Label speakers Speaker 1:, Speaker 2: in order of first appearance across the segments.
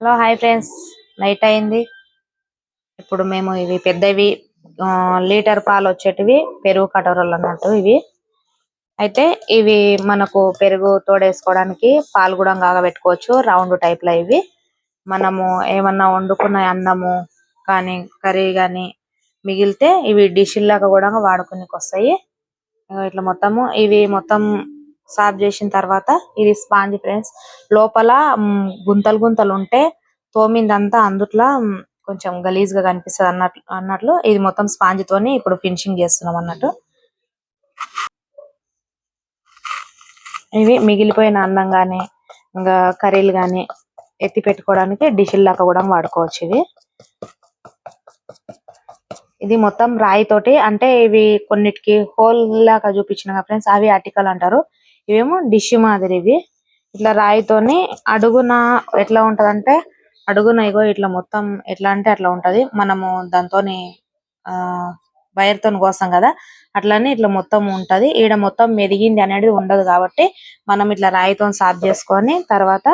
Speaker 1: Hello hi friends. Night అయింది. ఇప్పుడు మేము ఇవి పెద్దవి లీటర్ పాలు వచ్చేటివి పెరుగు కటోరలు అన్నట్టు ఇవి. అయితే ఇవి మనకు పెరుగు తోడేసుకోవడానికి పాలు కూడా కాగబెట్టుకోవచ్చు రౌండ్ టైప్లో ఇవి. మనము ఏమన్నా వండుకున్న అన్నము కానీ కర్రీ కానీ మిగిలితే ఇవి డిష్ లాగా కూడా వాడుకునేకి వస్తాయి ఇట్లా మొత్తము ఇవి మొత్తం సాఫ్ చేసిన తర్వాత ఇది స్పాంజ్ ఫ్రెండ్స్. లోపల గుంతలు గుంతలు ఉంటే తోమిందంతా అందుట్లో కొంచెం గలీజ్గా కనిపిస్తుంది అన్నట్లు అన్నట్లు ఇది మొత్తం స్పాంజ్ తోని ఇప్పుడు ఫినిషింగ్ చేస్తున్నాం అన్నట్టు. ఇవి మిగిలిపోయిన అన్నం కానీ ఇంకా కర్రీలు కానీ ఎత్తి పెట్టుకోవడానికి డిష్ లాగా కూడా వాడుకోవచ్చు ఇవి. ఇది మొత్తం రాయి తోటి అంటే ఇవి కొన్నిటికి హోల్ లాగా చూపించిన ఫ్రెండ్స్ అవి అటికలు అంటారు. ఇవేమో డిష్ మాదిరి ఇవి. ఇట్లా రాయితోని అడుగున ఎట్లా ఉంటదంటే అడుగున ఇగో ఇట్లా మొత్తం ఎట్లా అంటే అట్లా ఉంటది. మనము దాంతోని ఆ వైర్ తోని కోస్తాం కదా అట్లనే ఇట్లా మొత్తం ఉంటది. ఈడ మొత్తం మెదిగింది అనేది ఉండదు కాబట్టి మనం ఇట్లా రాయితో సాఫ్ చేసుకొని తర్వాత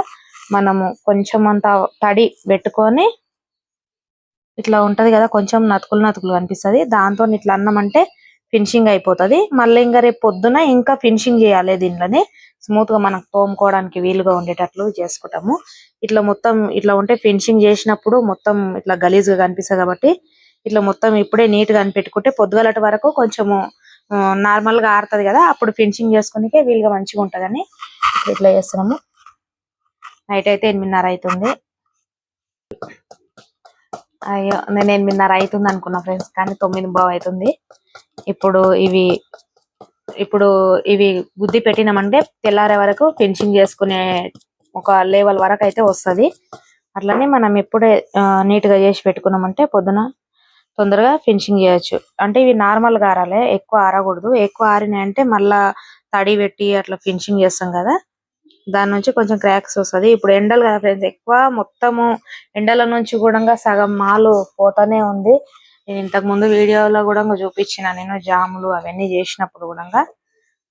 Speaker 1: మనము కొంచెం అంత తడి పెట్టుకొని ఇట్లా ఉంటది కదా కొంచెం నతుకులు నతుకులు కనిపిస్తుంది. దాంతో ఇట్లా అన్నం అంటే ఫినిషింగ్ అయిపోతుంది. మళ్ళీ ఇంకా రేపు పొద్దున ఇంకా ఫినిషింగ్ చేయాలి దీంట్లోనే. స్మూత్గా మనకు తోముకోవడానికి వీలుగా ఉండేటట్లు చేసుకుంటాము. ఇట్లా మొత్తం ఇట్లా ఉంటే ఫినిషింగ్ చేసినప్పుడు మొత్తం ఇట్లా గలీజ్గా కనిపిస్తుంది కాబట్టి ఇట్లా మొత్తం ఇప్పుడే నీట్గా అనిపెట్టుకుంటే పొద్దుగలటి వరకు కొంచెము నార్మల్గా ఆరుతది కదా అప్పుడు ఫినిషింగ్ చేసుకునికే వీలుగా మంచిగా ఉంటదని ఇట్లా చేస్తున్నాము. నైట్ అయితే ఎనిమిదిన్నర అవుతుంది అయ్యో నేను ఎనిమిదిన్నర అవుతుంది అనుకున్నా ఫ్రెండ్స్ కానీ తొమ్మిది బాగా అవుతుంది. ఇప్పుడు ఇవి ఇప్పుడు ఇవి గుద్ది పెట్టినామంటే తెల్లారే వరకు ఫినిషింగ్ చేసుకునే ఒక లెవెల్ వరకు అయితే వస్తది. అట్లనే మనం ఎప్పుడే నీట్గా చేసి పెట్టుకున్నామంటే పొద్దున తొందరగా ఫినిషింగ్ చేయొచ్చు. అంటే ఇవి నార్మల్గా ఆరాలి ఎక్కువ ఆరకూడదు. ఎక్కువ ఆరినాయి అంటే మళ్ళా తడి పెట్టి అట్లా ఫినిషింగ్ చేస్తాం కదా. దాని నుంచి కొంచెం క్రాక్స్ వస్తది. ఇప్పుడు ఎండలు కదా ఫ్రెండ్స్ ఎక్కువ మొత్తము ఎండల నుంచి కూడా సగం మాలు పోతానే ఉంది. నేను ఇంతకు ముందు వీడియోలో కూడా చూపించిన నేను జాములు అవన్నీ చేసినప్పుడు కూడా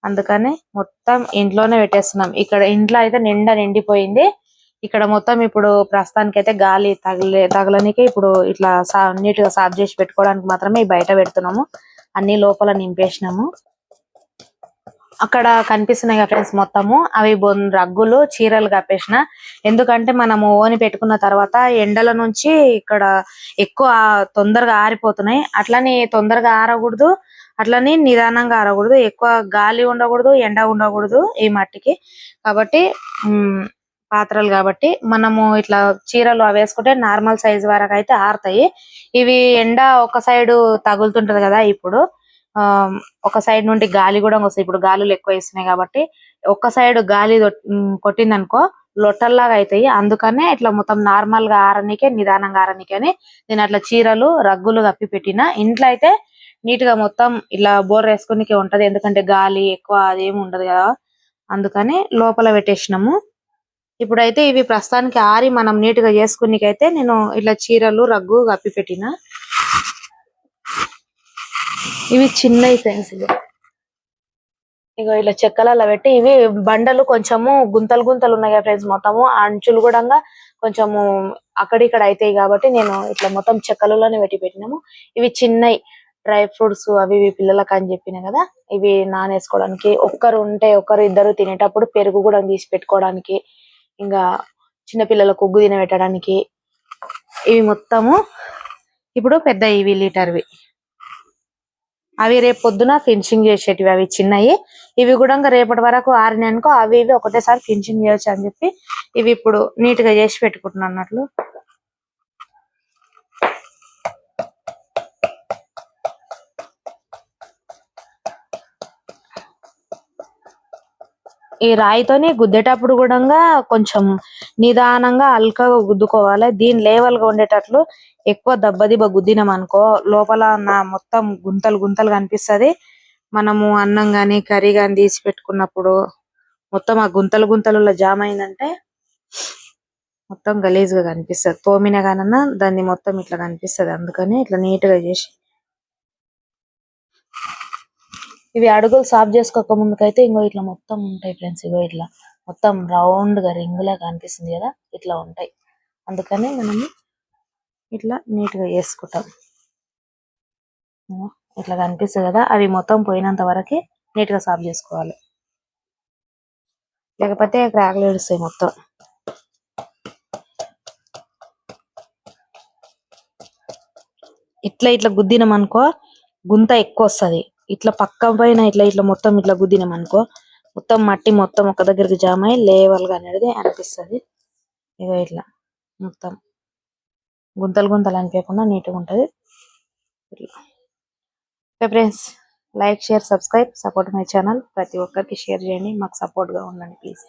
Speaker 1: అందుకని మొత్తం ఇంట్లోనే పెట్టేస్తున్నాం. ఇక్కడ ఇంట్లో అయితే నిండా నిండిపోయింది. ఇక్కడ మొత్తం ఇప్పుడు ప్రస్తుతానికి అయితే గాలి తగలే తగలనికే ఇప్పుడు ఇట్లా సా నీట్గా సాఫ్ చేసి పెట్టుకోవడానికి మాత్రమే బయట పెడుతున్నాము. అన్ని లోపల నింపేసినాము. అక్కడ కనిపిస్తున్నాయి ఫ్రెండ్స్ మొత్తము. అవి రగ్గులు చీరలు కప్పేసిన. ఎందుకంటే మనము ఓని పెట్టుకున్న తర్వాత ఎండల నుంచి ఇక్కడ ఎక్కువ తొందరగా ఆరిపోతున్నాయి. అట్లని తొందరగా ఆరకూడదు. అట్లని నిదానంగా ఆరకూడదు. ఎక్కువ గాలి ఉండకూడదు ఎండ ఉండకూడదు ఈ మట్టికి. కాబట్టి పాత్రలు కాబట్టి మనము ఇట్లా చీరలు అవి వేసుకుంటే నార్మల్ సైజ్ వరకు అయితే ఆరుతాయి. ఇవి ఎండ ఒక సైడ్ తగులుతుంటది కదా ఇప్పుడు. ఒక సైడ్ నుండి గాలి కూడా వస్తాయి ఇప్పుడు గాలులు ఎక్కువ వేస్తున్నాయి కాబట్టి ఒక సైడ్ గాలి కొట్టిందనుకో లొట్టల్లాగా అవుతాయి అందుకనే ఇట్లా మొత్తం నార్మల్గా ఆరనికే నిదానంగా ఆరనికే అని నేను అట్లా చీరలు రగ్గులు కప్పి పెట్టిన. ఇంట్లో అయితే నీట్గా మొత్తం ఇలా బోర్ వేసుకునికే ఉంటది. ఎందుకంటే గాలి ఎక్కువ అదేమి ఉండదు కదా. అందుకని లోపల పెట్టేసినాము. ఇప్పుడైతే ఇవి ప్రస్తుతానికి ఆరి మనం నీట్గా చేసుకునికైతే నేను ఇట్లా చీరలు రగ్గు కప్పి పెట్టిన. ఇవి చిన్నవి ఫ్రెండ్స్ ఇవి. ఇగో ఇలా చెక్కలలో పెట్టి ఇవి బండలు కొంచెము గుంతలు గుంతలు ఉన్నాయి కదా ఫ్రెండ్స్ మొత్తము. అంచులు కూడా కొంచెము అక్కడిక్కడ అవుతాయి కాబట్టి నేను ఇట్లా మొత్తం చెక్కలలోనే పెట్టి పెట్టినాము. ఇవి చిన్నవి డ్రై ఫ్రూట్స్ అవి ఇవి పిల్లలకు అని చెప్పిన కదా ఇవి నానేసుకోవడానికి ఒక్కరు ఉంటే ఒక్కరు ఇద్దరు తినేటప్పుడు పెరుగు కూడా తీసి పెట్టుకోవడానికి ఇంకా చిన్న పిల్లలకు ఉగ్గు తినబెట్టడానికి ఇవి మొత్తము. ఇప్పుడు పెద్ద ఇవి లీటర్వి. అవి రేపు పొద్దున ఫినిషింగ్ చేసేటివి అవి చిన్నవి ఇవి కూడా ఇంకా రేపటి వరకు ఆరినాయనుకో అవి ఇవి ఒకటేసారి ఫినిషింగ్ చేయొచ్చు అని చెప్పి ఇవి ఇప్పుడు నీట్గా చేసి పెట్టుకుంటున్నాను అన్నట్లు. ఈ రాయితోని గుద్దేటప్పుడు కూడా కొంచెం నిదానంగా అల్కగా గుద్దుకోవాలి. దీని లేవల్గా ఉండేటట్లు ఎక్కువ దెబ్బ గుద్దినాం అనుకో లోపల నా మొత్తం గుంతలు గుంతలు కనిపిస్తది మనము అన్నం గాని కర్రీ గాని తీసి పెట్టుకున్నప్పుడు మొత్తం ఆ గుంతలు గుంతలలో జామ్ అయిందంటే మొత్తం గలీజ్గా కనిపిస్తది. తోమిన గానన్నా దాన్ని మొత్తం ఇట్లా కనిపిస్తది. అందుకని ఇట్లా నీట్గా చేసి ఇవి అడుగులు సాఫ్ చేసుకోక ముందుకైతే ఇంకో ఇట్లా మొత్తం ఉంటాయి ఫ్రెండ్స్. ఇగో ఇట్లా మొత్తం రౌండ్గా రింగ్ లా కనిపిస్తుంది కదా ఇట్లా ఉంటాయి. అందుకని మనము ఇట్లా నీట్గా చేసుకుంటాం. ఇట్లా కనిపిస్తుంది కదా అవి మొత్తం పోయినంత వరకు నీట్గా సాఫ్ చేసుకోవాలి. లేకపోతే క్రాకులు ఏడుస్తాయి మొత్తం. ఇట్లా ఇట్లా గుద్దినాం అనుకో గుంత ఎక్కువ వస్తది. ఇట్లా పక్క పైన ఇట్లా ఇట్లా మొత్తం ఇట్లా గుద్దినాం అనుకో మొత్తం మట్టి మొత్తం ఒక దగ్గరికి జామ అయి లేవల్గా అనేది అనిపిస్తుంది. ఇగో ఇట్లా మొత్తం. గుంతలు గుంతలు అనిపించకుండా నీట్గా ఉంటది okay friends like share subscribe support my channel ప్రతి ఒక్కరికి షేర్ చేయండి. మాకు సపోర్ట్గా ఉండండి ప్లీజ్